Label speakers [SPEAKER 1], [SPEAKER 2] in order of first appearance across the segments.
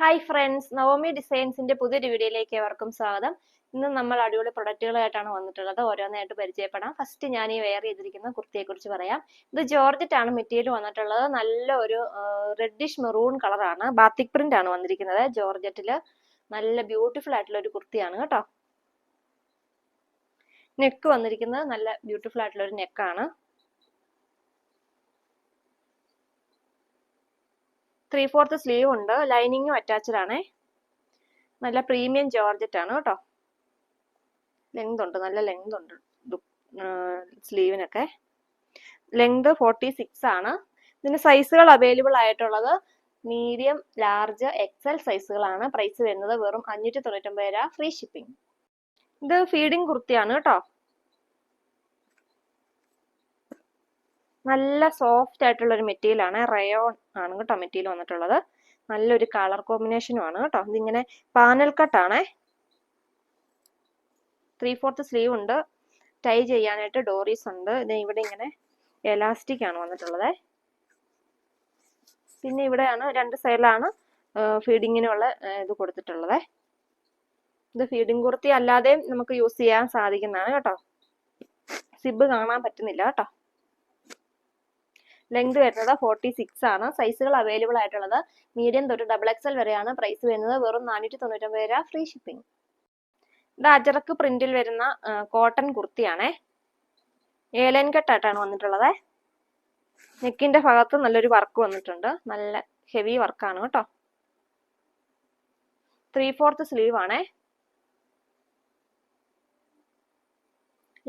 [SPEAKER 1] Hi friends Naomi ഡിസൈൻസിന്റെ പുതിയൊരു വീഡിയോയിലേക്ക് ഏവർക്കും സ്വാഗതം. ഇന്ന് നമ്മൾ അടിപൊളി പ്രൊഡക്റ്റുകളായിട്ടാണ് വന്നിട്ടുള്ളത്. ഓരോന്നായിട്ട് പരിചയപ്പെടാം. ഫസ്റ്റ് ഞാൻ ഈ വെയർ ചെയ്തിരിക്കുന്ന കുർത്തിയെ കുറിച്ച് പറയാം. ഇത് ജോർജറ്റ് ആണ് മെറ്റീരിയൽ വന്നിട്ടുള്ളത്. നല്ല ഒരു റെഡിഷ് മെറൂൺ കളറാണ് ബാത്തിക് പ്രിന്റ് ആണ് വന്നിരിക്കുന്നത്. ജോർജറ്റിൽ നല്ല ബ്യൂട്ടിഫുൾ ആയിട്ടുള്ള ഒരു കുർത്തിയാണ് കേട്ടോ. നെക്ക് വന്നിരിക്കുന്നത്. നല്ല ബ്യൂട്ടിഫുൾ ആയിട്ടുള്ള ഒരു നെക്കാണ് ത്രീ ഫോർത്ത് സ്ലീവ് ഉണ്ട്. ലൈനിങ്ങും അറ്റാച്ച്ഡ് ആണേ. നല്ല പ്രീമിയം ജോർജറ്റ് ആണ് കേട്ടോ. ലെങ്ത് ഉണ്ട്. നല്ല ലെങ്ത് ഉണ്ട്. സ്ലീവിനൊക്കെ ലെങ്ത് ഫോർട്ടി സിക്സ് ആണ്. ഇതിന് സൈസുകൾ അവൈലബിൾ ആയിട്ടുള്ളത് മീഡിയം ലാർജ് എക്സൽ സൈസുകളാണ് പ്രൈസ് വരുന്നത് വെറും അഞ്ഞൂറ്റി തൊണ്ണൂറ്റൊമ്പത് രൂപ. ഫ്രീ ഷിപ്പിംഗ് ഇത് ഫീഡിംഗ് കുർത്തിയാണ് കേട്ടോ. നല്ല സോഫ്റ്റ് ആയിട്ടുള്ള ഒരു മെറ്റീരിയൽ ആണ്. റയോൺ ആണ് കേട്ടോ മെറ്റീരിയൽ വന്നിട്ടുള്ളത്. നല്ലൊരു കളർ കോമ്പിനേഷനും ആണ് കേട്ടോ. ഇതിങ്ങനെ പാനൽ കട്ടാണേ ത്രീ ഫോർത്ത് സ്ലീവ് ഉണ്ട്. ടൈ ചെയ്യാനായിട്ട് ഡോറീസ് ഉണ്ട്. ഇത് ഇവിടെ ഇങ്ങനെ എലാസ്റ്റിക് ആണ് വന്നിട്ടുള്ളത്. പിന്നെ ഇവിടെയാണ് രണ്ട് സൈഡിലാണ് ഫീഡിങ്ങിനുള്ള ഇത് കൊടുത്തിട്ടുള്ളത്. ഇത് ഫീഡിങ് കുർത്തി അല്ലാതെയും നമുക്ക് യൂസ് ചെയ്യാൻ സാധിക്കുന്നതാണ് കേട്ടോ. സിബ് കാണാൻ പറ്റുന്നില്ല കേട്ടോ. ലെങ്ത് വരുന്നത് ഫോർട്ടി സിക്സ് ആണ്. സൈസുകൾ അവൈലബിൾ ആയിട്ടുള്ളത്. മീഡിയം തൊട്ട് ഡബിൾ എക്സൽ വരെയാണ് പ്രൈസ് വരുന്നത്. വെറും നാനൂറ്റി തൊണ്ണൂറ്റൊമ്പത് രൂപ ഫ്രീ ഷിപ്പിംഗ് ഇത് അജറക്ക് പ്രിന്റിൽ വരുന്ന കോട്ടൺ കുർത്തിയാണേ. ഏലൻ കെട്ടായിട്ടാണ് വന്നിട്ടുള്ളത്. നെക്കിന്റെ ഭാഗത്ത് നല്ലൊരു വർക്ക് വന്നിട്ടുണ്ട്. നല്ല ഹെവി വർക്കാണ് കേട്ടോ. ത്രീ ഫോർത്ത് സ്ലീവ് ആണേ.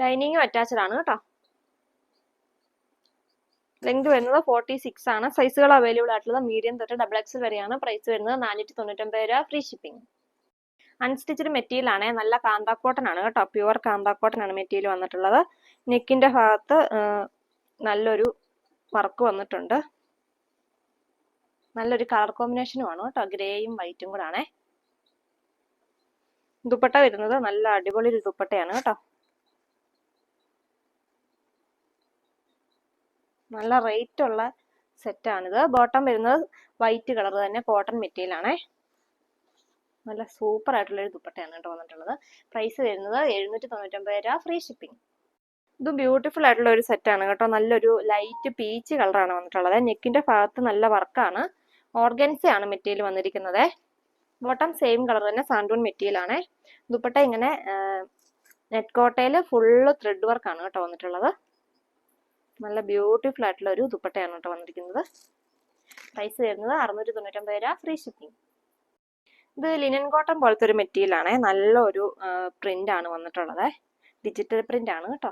[SPEAKER 1] ലൈനിങ്ങും അറ്റാച്ച്ഡ് ആണ് കേട്ടോ. ലെങ്ത് വരുന്നത് ഫോർട്ടി സിക്സ് ആണ്. സൈസുകൾ അവൈലബിൾ ആയിട്ടുള്ളത് മീഡിയം തൊട്ട് ഡബിൾ എക്സ് വരെയാണ്. പ്രൈസ് വരുന്നത് നാനൂറ്റി തൊണ്ണൂറ്റൊമ്പത് രൂപ ഫ്രീ ഷിപ്പിംഗ് അൺസ്റ്റിച്ചഡ് മെറ്റീരിയൽ ആണ്. നല്ല കാന്താ കോട്ടൺ ആണ് കേട്ടോ. പ്യുവർ കാന്താ കോട്ടൺ ആണ് മെറ്റീരിയൽ വന്നിട്ടുള്ളത്. നെക്കിന്റെ ഭാഗത്ത് നല്ലൊരു വർക്ക് വന്നിട്ടുണ്ട്. നല്ലൊരു കളർ കോമ്പിനേഷനും ആണ് കേട്ടോ. ഗ്രേയും വൈറ്റും കൂടെ ആണേ. ദുപ്പട്ട വരുന്നത് നല്ല അടിപൊളി ഒരു ദുപ്പട്ടയാണ് കേട്ടോ. നല്ല റേറ്റ് ഉള്ള സെറ്റാണിത് ബോട്ടം വരുന്നത് വൈറ്റ് കളർ തന്നെ കോട്ടൺ മെറ്റീരിയൽ ആണേ. നല്ല സൂപ്പർ ആയിട്ടുള്ള ഒരു ദുപ്പട്ടയാണ് കേട്ടോ വന്നിട്ടുള്ളത്. പ്രൈസ് വരുന്നത് എഴുന്നൂറ്റി തൊണ്ണൂറ്റൊമ്പത് രൂപ ഫ്രീ ഷിപ്പിംഗ് ഇതും ബ്യൂട്ടിഫുൾ ആയിട്ടുള്ള ഒരു സെറ്റാണ് കേട്ടോ. നല്ലൊരു ലൈറ്റ് പീച്ച് കളറാണ് വന്നിട്ടുള്ളത്. നെക്കിന്റെ ഭാഗത്ത് നല്ല വർക്കാണ് ഓർഗൻസ ആണ് മെറ്റീരിയൽ വന്നിരിക്കുന്നത്. ബോട്ടം സെയിം കളർ തന്നെ സാൻഡൂൺ മെറ്റീരിയൽ ആണ്. ദുപ്പട്ട ഇങ്ങനെ നെറ്റ് കോട്ടയിൽ ഫുള്ള് ത്രെഡ് വർക്കാണ് കേട്ടോ വന്നിട്ടുള്ളത്. നല്ല ബ്യൂട്ടിഫുൾ ആയിട്ടുള്ള ഒരു ദുപ്പട്ടയാണ് കേട്ടോ വന്നിരിക്കുന്നത്. പ്രൈസ് വരുന്നത് അറുന്നൂറ്റി തൊണ്ണൂറ്റൊമ്പത് രൂപ ഫ്രീ ഷിപ്പിംഗ് ഇത് ലിനൻ കോട്ടൺ പോലത്തെ ഒരു ആണ്. നല്ലൊരു പ്രിന്റ് ആണ് വന്നിട്ടുള്ളത്. ഡിജിറ്റൽ പ്രിന്റ് ആണ് കേട്ടോ.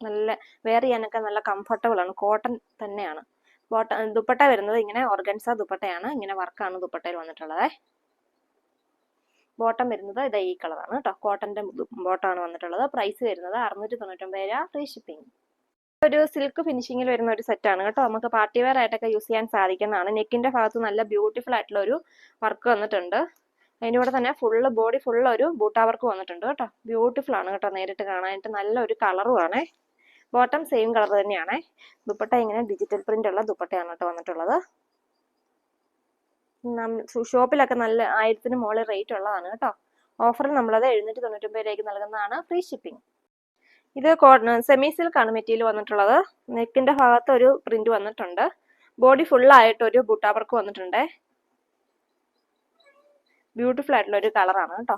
[SPEAKER 1] നല്ല വെയർ ചെയ്യാനൊക്കെ നല്ല കംഫർട്ടബിൾ ആണ്. കോട്ടൺ തന്നെയാണ്. ബോട്ട ദുപ്പട്ട വരുന്നത് ഇങ്ങനെ ഓർഗൻസ ദുപ്പട്ടയാണ്. ഇങ്ങനെ വർക്കാണ് ദുപ്പട്ടയിൽ വന്നിട്ടുള്ളത്. ബോട്ടം വരുന്നത് ഇതാ ഈ കളറാണ് കേട്ടോ. കോട്ടന്റെ ബോട്ടമാണ് വന്നിട്ടുള്ളത്. പ്രൈസ് വരുന്നത് അറുന്നൂറ്റി തൊണ്ണൂറ്റൊമ്പത് രൂപ ഫ്രീ ഷിപ്പിംഗ് ഒരു സിൽക്ക് ഫിനിഷിങ്ങിൽ വരുന്ന ഒരു സെറ്റാണ് കേട്ടോ. നമുക്ക് പാർട്ടി വെയർ ആയിട്ടൊക്കെ യൂസ് ചെയ്യാൻ സാധിക്കുന്നതാണ്. നെക്കിന്റെ ഭാഗത്ത് നല്ല ബ്യൂട്ടിഫുൾ ആയിട്ടുള്ള ഒരു വർക്ക് വന്നിട്ടുണ്ട്. അതിന്റെ കൂടെ തന്നെ ഫുള്ള് ബോഡി ഫുള്ള് ഒരു ബൂട്ടാ വർക്ക് വന്നിട്ടുണ്ട് കേട്ടോ. ബ്യൂട്ടിഫുൾ ആണ് കേട്ടോ നേരിട്ട് കാണാനായിട്ട്. നല്ലൊരു കളറും ആണേ. ബോട്ടം സെയിം കളർ തന്നെയാണ്. ദുപ്പട്ട ഇങ്ങനെ ഡിജിറ്റൽ പ്രിന്റ് ഉള്ള ദുപ്പട്ടയാണ് കേട്ടോ വന്നിട്ടുള്ളത്. ഷോപ്പിലൊക്കെ നല്ല ആയിരത്തിന് മുകളിൽ റേറ്റ് ഉള്ളതാണ് കേട്ടോ. ഓഫറിൽ നമ്മളത് എഴുന്നൂറ്റി തൊണ്ണൂറ്റൊമ്പത് രൂപയ്ക്ക് നൽകുന്നതാണ്. ഫ്രീ ഷിപ്പിംഗ് ഇത് സെമി സിൽക്ക് ആണ് മെറ്റീരിയൽ വന്നിട്ടുള്ളത്. നെക്കിന്റെ ഭാഗത്ത് ഒരു പ്രിന്റ് വന്നിട്ടുണ്ട്. ബോഡി ഫുൾ ആയിട്ട് ഒരു ബുട്ടാ വർക്ക് വന്നിട്ടുണ്ട്. ബ്യൂട്ടിഫുൾ ആയിട്ടുള്ള ഒരു കളറാണ് കേട്ടോ.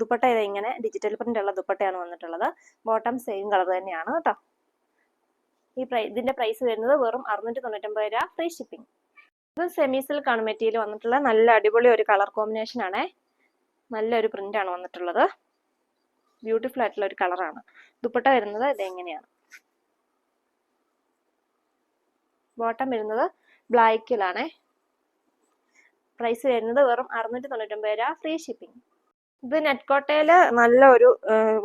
[SPEAKER 1] ദുപ്പട്ട ഇത് ഇങ്ങനെ ഡിജിറ്റൽ പ്രിന്റ് ഉള്ള ദുപ്പട്ടയാണ് വന്നിട്ടുള്ളത്. ബോട്ടം സെയിം കളർ തന്നെയാണ് കേട്ടോ. ഈ പ്രൈ ഇതിന്റെ പ്രൈസ് വരുന്നത് വെറും അറുന്നൂറ്റി തൊണ്ണൂറ്റൊമ്പത് രൂപ ഫ്രീ ഷിപ്പിംഗ് ഇത് സെമി സിൽക്ക് ആണ് മെറ്റീരിയൽ വന്നിട്ടുള്ള നല്ല അടിപൊളി ഒരു കളർ കോമ്പിനേഷൻ ആണേ. നല്ലൊരു പ്രിന്റ് ആണ് വന്നിട്ടുള്ളത്. ബ്യൂട്ടിഫുൾ ആയിട്ടുള്ള ഒരു കളറാണ്. ദുപ്പട്ട വരുന്നത് ഇതെങ്ങനെയാണ്? ബോട്ടം വരുന്നത് ബ്ലാക്കിലാണേ. പ്രൈസ് വരുന്നത് വെറും അറുന്നൂറ്റി തൊണ്ണൂറ്റൊമ്പത് രൂപ ഫ്രീ ഷിപ്പിംഗ്. ഇത് നെറ്റ്കോട്ടയിൽ നല്ല ഒരു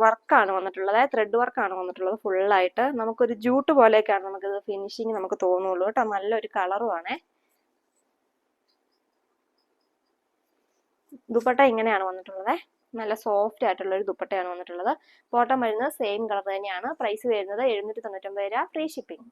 [SPEAKER 1] വർക്കാണ് വന്നിട്ടുള്ളത്. ത്രെഡ് വർക്കാണ് വന്നിട്ടുള്ളത് ഫുള്ളായിട്ട്. നമുക്കൊരു ജൂട്ട് പോലെയൊക്കെയാണ് നമുക്കിത് ഫിനിഷിങ് നമുക്ക് തോന്നുള്ളൂ കേട്ടോ. നല്ലൊരു കളറുമാണേ. ദുപ്പട്ട ഇങ്ങനെയാണ് വന്നിട്ടുള്ളത്. നല്ല സോഫ്റ്റ് ആയിട്ടുള്ള ഒരു ദുപ്പട്ടയാണ് വന്നിട്ടുള്ളത്. ബോട്ടം വരുന്നത് സെയിം കളർ തന്നെയാണ്. പ്രൈസ് വരുന്നത് എഴുന്നൂറ്റി തൊണ്ണൂറ്റൊമ്പത് രൂപ ഫ്രീ ഷിപ്പിംഗ്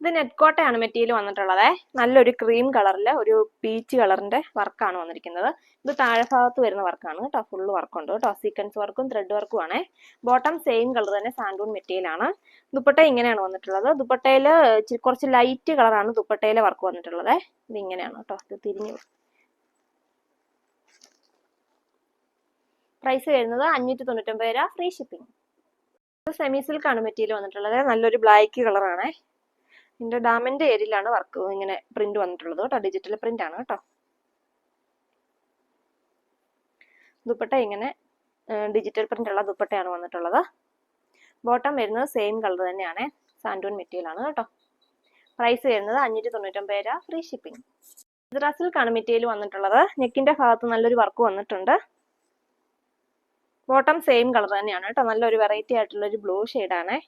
[SPEAKER 1] ഇത് നെറ്റ് കോട്ടയാണ് മെറ്റീരിയൽ വന്നിട്ടുള്ളത്. നല്ലൊരു ക്രീം കളറിൽ ഒരു പീച്ച് കളറിന്റെ വർക്കാണ് വന്നിരിക്കുന്നത്. ഇത് താഴെ ഭാഗത്ത് വരുന്ന വർക്കാണ് കേട്ടോ. ഫുള്ള് വർക്കുണ്ട് കേട്ടോ. സീക്വൻസ് വർക്കും ത്രെഡ് വർക്കും ആണ്. ബോട്ടം സെയിം കളർ തന്നെ സാൻഡൂൺ മെറ്റീരിയൽ ആണ്. ദുപ്പട്ട ഇങ്ങനെയാണ് വന്നിട്ടുള്ളത്. ദുപ്പട്ടയിൽ കുറച്ച് ലൈറ്റ് കളറാണ് ദുപ്പട്ടയിലെ വർക്ക് വന്നിട്ടുള്ളത്. ഇത് ഇങ്ങനെയാണ് കേട്ടോ. ഇത് തിരിഞ്ഞു പ്രൈസ് വരുന്നത് അഞ്ഞൂറ്റി തൊണ്ണൂറ്റൊമ്പത് രൂപ ഫ്രീ ഷിപ്പിംഗ് സെമി സിൽക്കാണ് മെറ്റീരിയൽ വന്നിട്ടുള്ളത്. നല്ലൊരു ബ്ലാക്ക് കളറാണ് ഇതിന്റെ ഡാമിന്റെ ഏരിയയിലാണ് വർക്ക് ഇങ്ങനെ പ്രിന്റ് വന്നിട്ടുള്ളത് കേട്ടോ. ഡിജിറ്റൽ പ്രിന്റ് ആണ് കേട്ടോ. ദുപ്പട്ട ഇങ്ങനെ ഡിജിറ്റൽ പ്രിന്റ് ഉള്ള ദുപ്പട്ടയാണ് വന്നിട്ടുള്ളത്. ബോട്ടം വരുന്നത് സെയിം കളർ തന്നെയാണ്. സാൻഡൂൺ മെറ്റീരിയൽ ആണ് കേട്ടോ. പ്രൈസ് വരുന്നത് അഞ്ഞൂറ്റി തൊണ്ണൂറ്റൊമ്പത് രൂപ ഫ്രീ ഷിപ്പിംഗ് സിൽക്കാണ് മെറ്റീരിയൽ വന്നിട്ടുള്ളത്. നെക്കിന്റെ ഭാഗത്ത് നല്ലൊരു വർക്ക് വന്നിട്ടുണ്ട്. ബോട്ടം സെയിം കളർ തന്നെയാണ് കേട്ടോ. നല്ലൊരു വെറൈറ്റി ആയിട്ടുള്ള ഒരു ബ്ലൂ ഷെയ്ഡാണേ.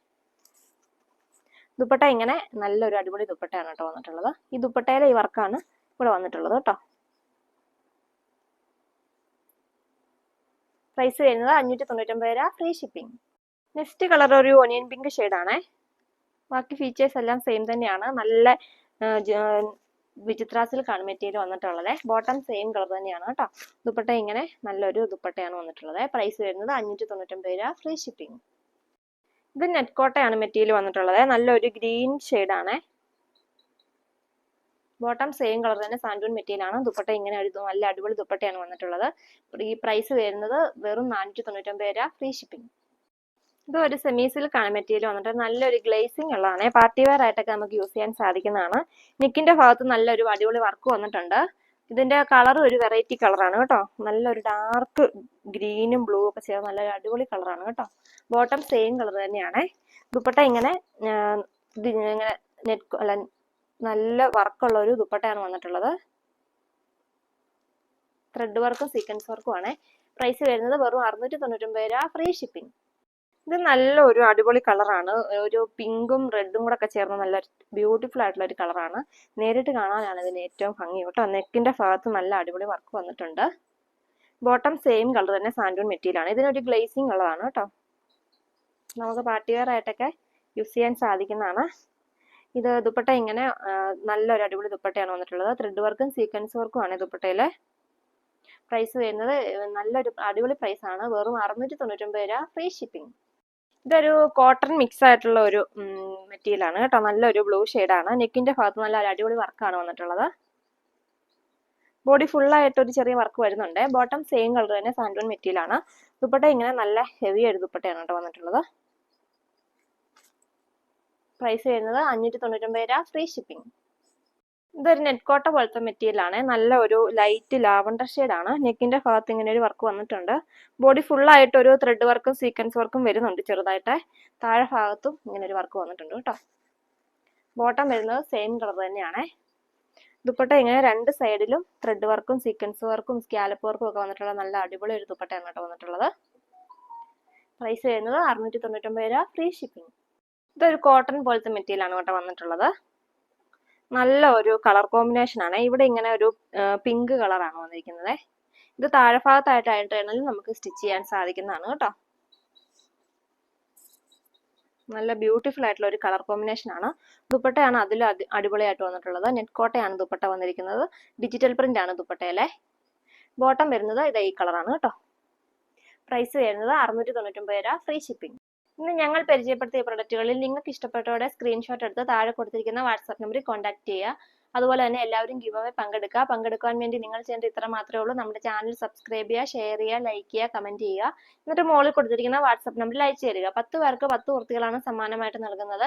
[SPEAKER 1] ദുപ്പട്ട ഇങ്ങനെ നല്ലൊരു അടിപൊളി ദുപ്പട്ടയാണ് കേട്ടോ വന്നിട്ടുള്ളത്. ഈ ദുപ്പട്ടയിലെ ഈ വർക്കാണ് ഇവിടെ വന്നിട്ടുള്ളത് കേട്ടോ. പ്രൈസ് വരുന്നത് അഞ്ഞൂറ്റി തൊണ്ണൂറ്റൊമ്പത് രൂപ ഫ്രീ ഷിപ്പിംഗ് നെക്സ്റ്റ് കളർ ഒരു ഒനിയൻ പിങ്ക് ഷെയ്ഡാണേ ബാക്കി ഫീച്ചേഴ്സ് എല്ലാം സെയിം തന്നെയാണ്. നല്ല വിചിത്ര കാണും മെറ്റീരിയൽ വന്നിട്ടുള്ളത്. ബോട്ടം സെയിം കളർ തന്നെയാണ് കേട്ടോ. ദുപ്പട്ട ഇങ്ങനെ നല്ലൊരു ദുപ്പട്ടയാണ് വന്നിട്ടുള്ളത്. പ്രൈസ് വരുന്നത് അഞ്ഞൂറ്റി തൊണ്ണൂറ്റൊമ്പത് രൂപ ഫ്രീ ഷിപ്പിംഗ് ഇത് നെറ്റ് കോട്ടയാണ് മെറ്റീരിയൽ വന്നിട്ടുള്ളത്. നല്ലൊരു ഗ്രീൻ ആണ്. ബോട്ടം സെയിം കളർ തന്നെ സാൻഡൂൺ മെറ്റീരിയലാണ് ദുപ്പട്ട ഇങ്ങനെ ഒരു നല്ല അടിപൊളി ദുപ്പട്ടയാണ് വന്നിട്ടുള്ളത്. ഈ പ്രൈസ് വരുന്നത് വെറും നാനൂറ്റി തൊണ്ണൂറ്റൊമ്പത് രൂപ ഫ്രീ ഷിപ്പിംഗ് ഇത് ഒരു സെമി സിൽക്കാണ് മെറ്റീരിയൽ വന്നിട്ട് നല്ലൊരു ഗ്ലേസിംഗ് ഉള്ളതാണ്. പാർട്ടി വെയർ ആയിട്ടൊക്കെ നമുക്ക് യൂസ് ചെയ്യാൻ സാധിക്കുന്നതാണ്. നെക്കിന്റെ ഭാഗത്ത് നല്ലൊരു അടിപൊളി വർക്ക് വന്നിട്ടുണ്ട്. ഇതിന്റെ കളർ ഒരു വെറൈറ്റി കളറാണ് കേട്ടോ. നല്ലൊരു ഡാർക്ക് ഗ്രീനും ബ്ലൂ ഒക്കെ ചേർന്ന് നല്ലൊരു അടിപൊളി കളറാണ് കേട്ടോ. ബോട്ടം സെയിം കളർ തന്നെയാണ്. ദുപ്പട്ട ഇങ്ങനെ ഇങ്ങനെ നെറ്റ് അല്ല നല്ല വർക്കുള്ള ഒരു ദുപ്പട്ടയാണ് വന്നിട്ടുള്ളത്. ത്രെഡ് വർക്കും സീക്വൻസ് വർക്കും ആണ്. പ്രൈസ് വരുന്നത് വെറും അറുന്നൂറ്റി തൊണ്ണൂറ്റൊമ്പത് രൂപ. ഫ്രീ ഷിപ്പിംഗ് ഇത് നല്ല ഒരു അടിപൊളി കളറാണ് ഒരു പിങ്കും റെഡും കൂടെ ഒക്കെ ചേർന്ന നല്ല ബ്യൂട്ടിഫുൾ ആയിട്ടുള്ള ഒരു കളറാണ് നേരിട്ട് കാണാനാണ് ഇതിന് ഏറ്റവും ഭംഗി. കേട്ടോ നെക്കിന്റെ ഭാഗത്ത് നല്ല അടിപൊളി വർക്ക് വന്നിട്ടുണ്ട്. ബോട്ടം സെയിം കളർ തന്നെ സാൻഡൂൺ മെറ്റീരിയലാണ് ഇതിനൊരു ഗ്ലേസിങ് ഉള്ളതാണ് കേട്ടോ. നമുക്ക് പാർട്ടി വെയർ ആയിട്ടൊക്കെ യൂസ് ചെയ്യാൻ സാധിക്കുന്നതാണ്. ഇത് ദുപ്പട്ട ഇങ്ങനെ നല്ലൊരു അടിപൊളി ദുപ്പട്ടയാണ് വന്നിട്ടുള്ളത്. ത്രെഡ് വർക്കും സീക്വൻസ് വർക്കും ആണ് ദുപ്പട്ടയിലെ. പ്രൈസ് വരുന്നത് നല്ലൊരു അടിപൊളി പ്രൈസാണ് വെറും അറുന്നൂറ്റി തൊണ്ണൂറ്റൊമ്പത് രൂപ ഫ്രീ ഷിപ്പിംഗ് ഇതൊരു കോട്ടൺ മിക്സ് ആയിട്ടുള്ള ഒരു മെറ്റീരിയൽ ആണ് കേട്ടോ. നല്ലൊരു ബ്ലൂ ആണ്. നെക്കിന്റെ ഭാഗത്ത് നല്ല അടിപൊളി വർക്കാണ് വന്നിട്ടുള്ളത്. ബോഡി ഫുള്ളായിട്ട് ഒരു ചെറിയ വർക്ക് വരുന്നുണ്ട്. ബോട്ടം സെയിം കളർ തന്നെ സാൻഡൂൺ മെറ്റീരിയൽ ആണ്. ദുപ്പട്ട ഇങ്ങനെ നല്ല ഹെവി ആയിട്ട് ദുപ്പട്ടയാണ് കേട്ടോ വന്നിട്ടുള്ളത്. പ്രൈസ് വരുന്നത് അഞ്ഞൂറ്റി തൊണ്ണൂറ്റൊമ്പത് രൂപ. ഫ്രീ ഷിപ്പിംഗ് ഇതൊരു നെറ്റ് കോട്ട പോലത്തെ മെറ്റീരിയൽ ആണ്. നല്ല ഒരു ലൈറ്റ് ലാവണ്ടർ ആണ്. നെക്കിന്റെ ഭാഗത്ത് ഇങ്ങനെ ഒരു വർക്ക് വന്നിട്ടുണ്ട്. ബോഡി ഫുൾ ആയിട്ട് ഒരു ത്രെഡ് വർക്കും സീക്വൻസ് വർക്കും വരുന്നുണ്ട് ചെറുതായിട്ട്. താഴെ ഭാഗത്തും ഇങ്ങനെ ഒരു വർക്ക് വന്നിട്ടുണ്ട് കേട്ടോ. ബോട്ടം വരുന്നത് സെയിം കളർ തന്നെയാണ്. ദുപ്പട്ട ഇങ്ങനെ രണ്ട് സൈഡിലും ത്രെഡ് വർക്കും സീക്വൻസ് വർക്കും സ്കാലപ്പ് വർക്കും ഒക്കെ വന്നിട്ടുള്ള നല്ല അടിപൊളി ഒരു ദുപ്പട്ടയാണ് കേട്ടോ വന്നിട്ടുള്ളത്. പ്രൈസ് വരുന്നത് അറുന്നൂറ്റി തൊണ്ണൂറ്റൊമ്പത് രൂപ ഫ്രീ ഷിപ്പിംഗ് ഇതൊരു കോട്ടൺ പോലത്തെ മെറ്റീരിയൽ ആണ് കേട്ടോ വന്നിട്ടുള്ളത്. നല്ല ഒരു കളർ കോമ്പിനേഷൻ ആണ്. ഇവിടെ ഇങ്ങനെ ഒരു പിങ്ക് കളറാണ് വന്നിരിക്കുന്നത്. ഇത് താഴെ ഭാഗത്തായിട്ടായിട്ടാണെങ്കിലും നമുക്ക് സ്റ്റിച്ച് ചെയ്യാൻ സാധിക്കുന്നതാണ് കേട്ടോ. നല്ല ബ്യൂട്ടിഫുൾ ആയിട്ടുള്ള ഒരു കളർ കോമ്പിനേഷൻ ആണ്. ദുപ്പട്ടയാണ് അതിൽ അടിപൊളിയായിട്ട് വന്നിട്ടുള്ളത്. നെറ്റ് കോട്ടയാണ് ദുപ്പട്ട വന്നിരിക്കുന്നത്. ഡിജിറ്റൽ പ്രിന്റ് ആണ് ദുപ്പട്ടയിലെ. ബോട്ടം വരുന്നത് ഇത് ഈ കളറാണ് കേട്ടോ. പ്രൈസ് വരുന്നത് അറുന്നൂറ്റി തൊണ്ണൂറ്റൊമ്പത് രൂപ ഫ്രീ ഷിപ്പിംഗ്. ഇന്ന് ഞങ്ങൾ പരിചയപ്പെടുത്തിയ പ്രൊഡക്റ്റുകളിൽ നിങ്ങൾക്ക് ഇഷ്ടപ്പെട്ടവരുടെ സ്ക്രീൻഷോട്ട് എടുത്ത് താഴെ കൊടുത്തിരിക്കുന്ന വാട്സാപ്പ് നമ്പറിൽ കോൺടാക്ട് ചെയ്യുക. അതുപോലെ തന്നെ എല്ലാവരും ഗിവ് അവേ പങ്കെടുക്കുക. പങ്കെടുക്കാൻ വേണ്ടി നിങ്ങൾ ചെയ്യേണ്ട ഇത്ര മാത്രമേ ഉള്ളൂ. നമ്മുടെ ചാനൽ സബ്സ്ക്രൈബ് ചെയ്യുക ഷെയർ ചെയ്യുക ലൈക്ക് ചെയ്യുക കമന്റ് ചെയ്യുക. എന്നിട്ട് മുകളിൽ കൊടുത്തിരിക്കുന്ന വാട്സാപ്പ് നമ്പറിൽ അയച്ചു തരിക. പത്ത് പേർക്ക് പത്ത് കുർത്തികളാണ് സമ്മാനമായിട്ട് നൽകുന്നത്.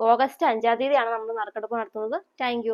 [SPEAKER 1] ഓഗസ്റ്റ് അഞ്ചാം തീയതിയാണ് നമ്മൾ നറുക്കെടുപ്പ് നടത്തുന്നത്. താങ്ക്